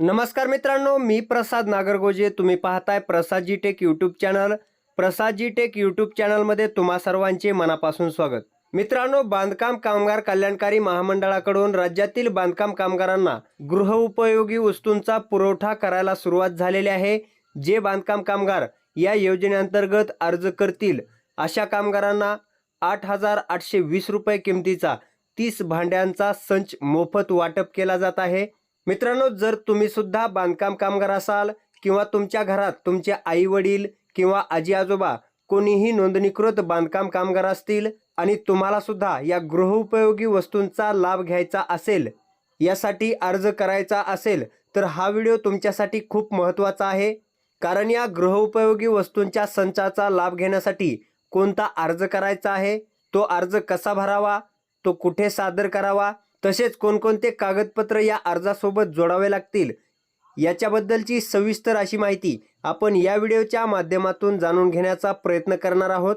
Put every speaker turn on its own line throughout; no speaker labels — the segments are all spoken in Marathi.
नमस्कार मित्रांनो मी प्रसाद नागरगोजे. तुम्ही पाहताय Prasadji tech YouTube channel. Prasadji tech YouTube चॅनलमध्ये तुम्हा सर्वांचे मनापासून स्वागत. मित्रांनो बांधकाम कामगार कल्याणकारी महामंडळाकडून राज्यातील बांधकाम कामगारांना गृहउपयोगी वस्तूंचा पुरवठा करायला सुरुवात झालेली आहे. जे बांधकाम कामगार या योजनेअंतर्गत अर्ज करतील अशा कामगारांना आठ हजार आठशे वीस रुपये किमतीचा तीस भांड्यांचा संच मोफत वाटप केला जात आहे. मित्रांनो जर तुम्ही सुद्धा बांधकाम कामगार असाल किंवा तुमच्या घरात तुमचे आई वडील किंवा आजी आजोबा कोणीही नोंदणीकृत बांधकाम कामगार असतील आणि तुम्हाला सुद्धा या गृहउपयोगी वस्तूंचा लाभ घ्यायचा असेल यासाठी अर्ज करायचा असेल तर हा व्हिडिओ तुमच्यासाठी खूप महत्त्वाचा आहे. कारण या गृहउपयोगी वस्तूंच्या संचाचा लाभ घेण्यासाठी कोणता अर्ज करायचा आहे? तो अर्ज कसा भरावा? तो कुठे सादर करावा? तसेच कोणकोणते कागदपत्र या अर्जासोबत जोडावे लागतील याच्याबद्दलची सविस्तर अशी माहिती आपण या व्हिडिओच्या माध्यमातून जाणून घेण्याचा प्रयत्न करणार आहोत.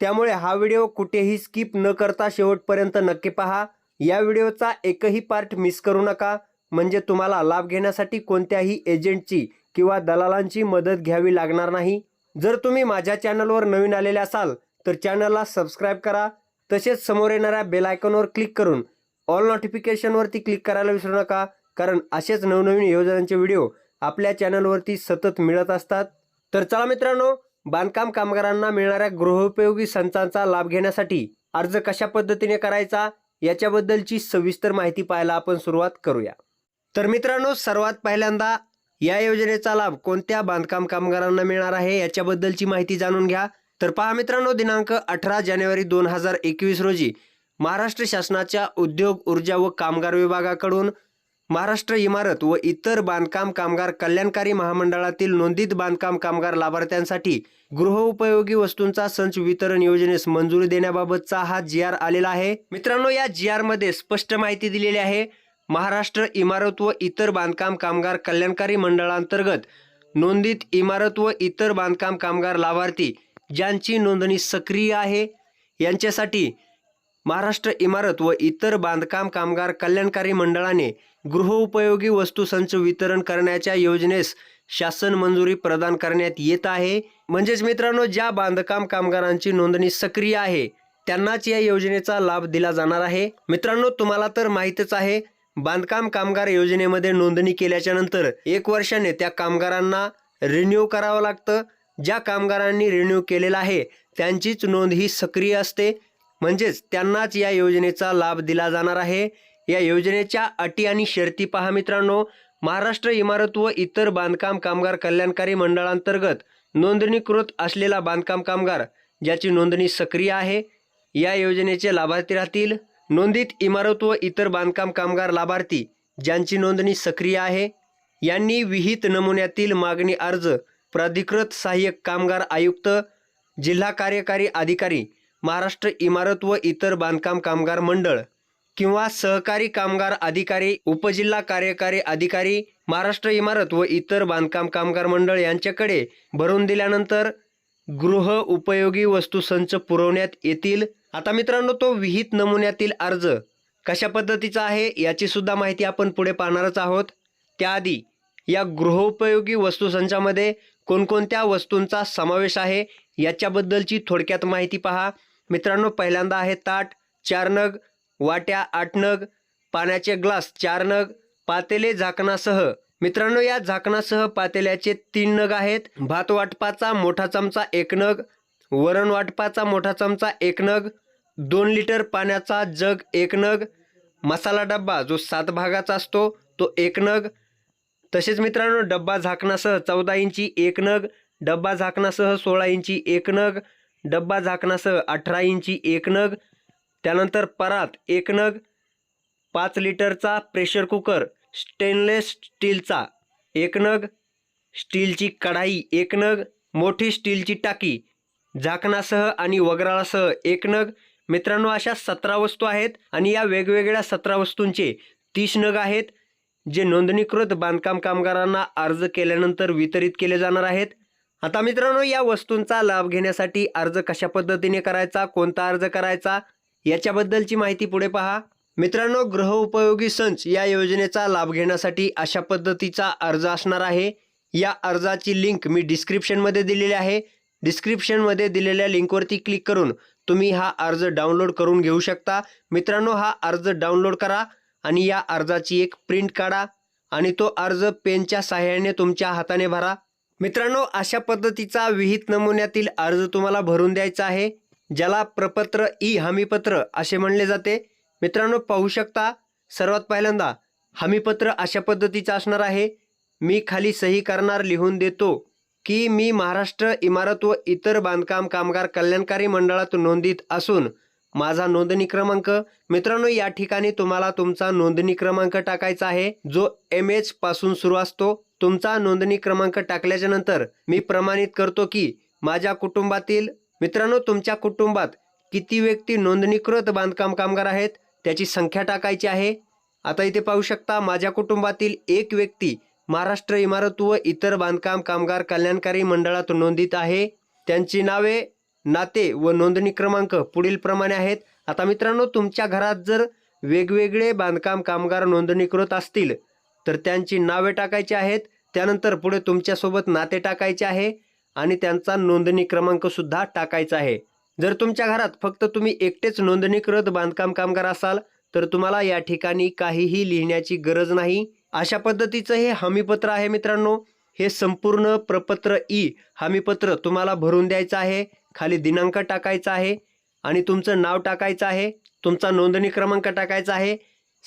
त्यामुळे हा व्हिडिओ कुठेही स्किप न करता शेवटपर्यंत नक्की पहा. या व्हिडिओचा एकही पार्ट मिस करू नका. म्हणजे तुम्हाला लाभ घेण्यासाठी कोणत्याही एजंटची किंवा दलालांची मदत घ्यावी लागणार नाही. जर तुम्ही माझ्या चॅनलवर नवीन आलेले असाल तर चॅनलला सबस्क्राईब करा. तसेच समोर येणाऱ्या बेल आयकॉनवर क्लिक करून ऑल नोटिफिकेशनवरती क्लिक करायला विसरू नका कारण असेच नवनवीन योजनांचे व्हिडिओ आपल्या चॅनलवरती सतत मिळत असतात. तर चला मित्रांनो बांधकाम कामगारांना मिळणाऱ्या गृहोपयोगी संचांचा लाभ घेण्यासाठी अर्ज कशा पद्धतीने करायचा याच्याबद्दलची सविस्तर माहिती पाहायला आपण सुरुवात करूया. तर मित्रांनो सर्वात पहिल्यांदा या योजनेचा लाभ कोणत्या बांधकाम कामगारांना मिळणार आहे याच्याबद्दलची माहिती जाणून घ्या. तर पहा मित्रांनो दिनांक अठरा जानेवारी दोन हजार एकवीस रोजी महाराष्ट्र शासनाच्या उद्योग ऊर्जा व कामगार विभागाकडून महाराष्ट्र इमारत व इतर बांधकाम कामगार कल्याणकारी महामंडळातील नोंदित बांधकाम कामगार लाभार्थ्यांसाठी गृहउपयोगी वस्तूंचा संच वितरण योजनेस मंजुरी देण्याबाबतचा हा जी आर आलेला आहे. मित्रांनो या जी आरमध्ये स्पष्ट माहिती दिलेली आहे. महाराष्ट्र इमारत व इतर बांधकाम कामगार कल्याणकारी मंडळांतर्गत नोंदित इमारत व इतर बांधकाम कामगार लाभार्थी ज्यांची नोंदणी सक्रिय आहे यांच्यासाठी महाराष्ट्र इमारत व इतर बांधकाम कामगार कल्याणकारी मंडळाने गृहउपयोगी वस्तू संच वितरण करण्याच्या योजनेस शासन मंजुरी प्रदान करण्यात येत आहे. म्हणजेच मित्रांनो ज्या बांधकाम कामगारांची नोंदणी सक्रिय आहे त्यांनाच या योजनेचा लाभ दिला जाणार आहे. मित्रांनो तुम्हाला तर माहीतच आहे बांधकाम कामगार योजनेमध्ये नोंदणी केल्याच्यानंतर एक वर्षाने त्या कामगारांना रिन्यू करावं लागतं. ज्या कामगारांनी रिन्यू केलेला आहे त्यांचीच नोंद ही सक्रिय असते. म्हणजेच त्यांनाच या योजनेचा लाभ दिला जाणार आहे. या योजनेच्या अटी आणि शर्ती पहा मित्रांनो. महाराष्ट्र इमारत व इतर बांधकाम कामगार कल्याणकारी मंडळांतर्गत नोंदणीकृत असलेला बांधकाम कामगार ज्याची नोंदणी सक्रिय आहे या योजनेचे लाभार्थी राहतील. नोंदित इमारत व इतर बांधकाम कामगार लाभार्थी ज्यांची नोंदणी सक्रिय आहे. यांनी विहित नमुन्यातील मागणी अर्ज प्राधिकृत सहाय्यक कामगार आयुक्त जिल्हा कार्यकारी अधिकारी महाराष्ट्र इमारत व इतर बांधकाम कामगार मंडळ किंवा सहकारी कामगार अधिकारी उपजिल्हा कार्यकारी अधिकारी महाराष्ट्र इमारत व इतर बांधकाम कामगार मंडळ यांच्याकडे भरून दिल्यानंतर गृह उपयोगी वस्तू संच पुरवण्यात येतील. आता मित्रांनो तो विहित नमुन्यातील अर्ज कशा पद्धतीचा आहे याची सुद्धा माहिती आपण पुढे पाहणारच आहोत. त्याआधी या गृहोपयोगी वस्तू संचामध्ये कोणकोणत्या वस्तूंचा समावेश आहे याच्याबद्दलची थोडक्यात माहिती पहा. मित्रांनो पहिल्यांदा आहे ताट चार नग वाट्या आठ नग पाण्याचे ग्लास चार नग पातेले झाकणासह. मित्रांनो या झाकणासह पातेल्याचे तीन नग आहेत. भात वाटपाचा मोठा चमचा एक नग वरण वाटपाचा मोठा चमचा एक नग दोन लिटर पाण्याचा जग एक नग मसाला डब्बा जो सात भागाचा असतो तो एक नग. तसेच मित्रांनो डब्बा झाकणासह चौदा इंची एक नग डब्बा झाकणासह सोळा इंची एक नग डब्बा झाकणासह अठरा इंची एक नग त्यानंतर परात एक नग पाच लिटरचा प्रेशर कुकर स्टेनलेस स्टीलचा एक नग स्टीलची कढाई एक नग मोठी स्टीलची टाकी झाकणासह आणि वगराळासह एक नग. मित्रांनो अशा सतरा वस्तू आहेत आणि या वेगवेगळ्या सतरा वस्तूंचे तीस नग आहेत जे नोंदणीकृत बांधकाम कामगारांना अर्ज केल्यानंतर वितरित केले जाणार आहेत. आता मित्रांनो या वस्तूंचा लाभ घेण्यासाठी अर्ज कशा पद्धतीने करायचा कोणता अर्ज करायचा याच्याबद्दलची माहिती पुढे पहा. मित्रांनो गृह उपयोगी संच या योजनेचा लाभ घेण्यासाठी अशा पद्धतीचा अर्ज असणार आहे. या अर्जाची लिंक मी डिस्क्रिप्शनमध्ये दिलेली आहे. डिस्क्रिप्शनमध्ये दिलेल्या लिंकवरती क्लिक करून तुम्ही हा अर्ज डाउनलोड करून घेऊ शकता. मित्रांनो हा अर्ज डाउनलोड करा आणि या अर्जाची एक प्रिंट काढा आणि तो अर्ज पेनच्या सहाय्याने तुमच्या हाताने भरा. मित्रांनो अशा पद्धतीचा विहित नमुन्यातील अर्ज तुम्हाला भरून द्यायचा आहे ज्याला प्रपत्र ई हमीपत्र असे म्हणले जाते. मित्रांनो पाहू शकता सर्वात पहिल्यांदा हमीपत्र अशा पद्धतीचं असणार आहे. मी खाली सही करणार लिहून देतो की मी महाराष्ट्र इमारत व इतर बांधकाम कामगार कल्याणकारी मंडळात नोंदीत असून माझा नोंदणी क्रमांक मित्रांनो या ठिकाणी तुम्हाला तुमचा नोंदणी क्रमांक टाकायचा आहे जो एम एच पासून सुरू असतो. तुमचा नोंदणी क्रमांक टाकल्याच्या नंतर मी प्रमाणित करतो की माझ्या कुटुंबातील मित्रांनो तुमच्या कुटुंबात किती व्यक्ती नोंदणीकृत बांधकाम कामगार आहेत त्याची संख्या टाकायची आहे? आता इथे पाहू शकता माझ्या कुटुंबातील एक व्यक्ती महाराष्ट्र इमारत व इतर बांधकाम कामगार कल्याणकारी मंडळात नोंदीत आहे. त्यांची नावे नाते व नोंदणी क्रमांक पुढील प्रमाणे आहेत. आता मित्रांनो तुमच्या घरात जर वेगवेगळे बांधकाम कामगार नोंदणीकृत असतील तर त्यांची नावे टाकायची आहेत. त्यानंतर पुढे तुमच्यासोबत नाते टाकायचे आहे आणि त्यांचा नोंदणी क्रमांकसुद्धा टाकायचा आहे. जर तुमच्या घरात फक्त तुम्ही एकटेच नोंदणीकृत बांधकाम कामगार असाल तर तुम्हाला या ठिकाणी काहीही लिहिण्याची गरज नाही. अशा पद्धतीचं हे हमीपत्र आहे मित्रांनो. हे संपूर्ण प्रपत्र ई हमीपत्र तुम्हाला भरून द्यायचं आहे. खाली दिनांक टाकायचा आहे आणि तुमचं नाव टाकायचं आहे. तुमचा नोंदणी क्रमांक टाकायचा आहे.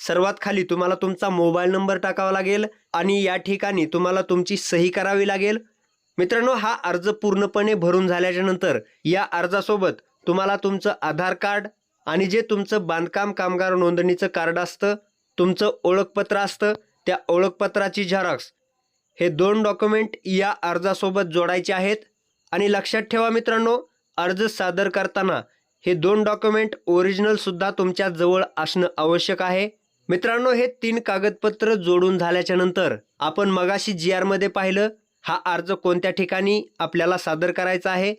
सर्वात खाली तुम्हाला तुमचा मोबाईल नंबर टाकावा लागेल आणि या ठिकाणी तुम्हाला तुमची सही करावी लागेल. मित्रांनो हा अर्ज पूर्णपणे भरून झाल्याच्यानंतर या अर्जासोबत तुम्हाला तुमचं आधार कार्ड आणि जे तुमचं बांधकाम कामगार नोंदणीचं कार्ड असतं तुमचं ओळखपत्र असतं त्या ओळखपत्राची झेरॉक्स हे दोन डॉक्युमेंट या अर्जासोबत जोडायचे आहेत. आणि लक्षात ठेवा मित्रांनो अर्ज सादर करताना हे दोन डॉक्युमेंट ओरिजिनलसुद्धा तुमच्या जवळ असणं आवश्यक आहे. मित्रांनो हे तीन कागदपत्र जोडून झाल्याच्यानंतर आपण मगाशी जी आरमध्ये पाहिलं हा अर्ज कोणत्या ठिकाणी आपल्याला सादर करायचा आहे?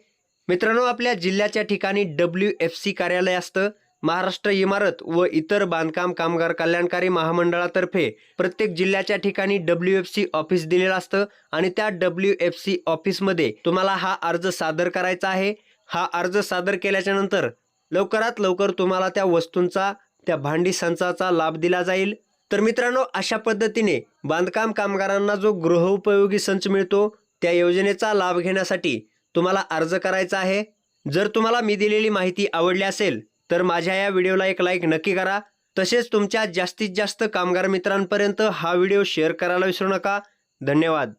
मित्रांनो आपल्या जिल्ह्याच्या ठिकाणी डब्ल्यू एफ सी कार्यालय असतं. महाराष्ट्र इमारत व इतर बांधकाम कामगार कल्याणकारी महामंडळातर्फे प्रत्येक जिल्ह्याच्या ठिकाणी डब्ल्यू एफ सी ऑफिस दिलेलं असतं आणि त्या डब्ल्यू एफ सी ऑफिसमध्ये तुम्हाला हा अर्ज सादर करायचा आहे. हा अर्ज सादर केल्याच्यानंतर लवकरात लवकर तुम्हाला त्या वस्तूंचा त्या भांडी संचाचा लाभ दिला जाईल. तर मित्रांनो अशा पद्धतीने बांधकाम कामगारांना जो गृहउपयोगी संच मिळतो त्या योजनेचा लाभ घेण्यासाठी तुम्हाला अर्ज करायचा आहे. जर तुम्हाला मी दिलेली माहिती आवडली असेल तर माझ्या या व्हिडिओला एक लाईक नक्की करा. तसेच तुमच्या जास्तीत जास्त कामगार मित्रांपर्यंत हा व्हिडिओ शेअर करायला विसरू नका. धन्यवाद.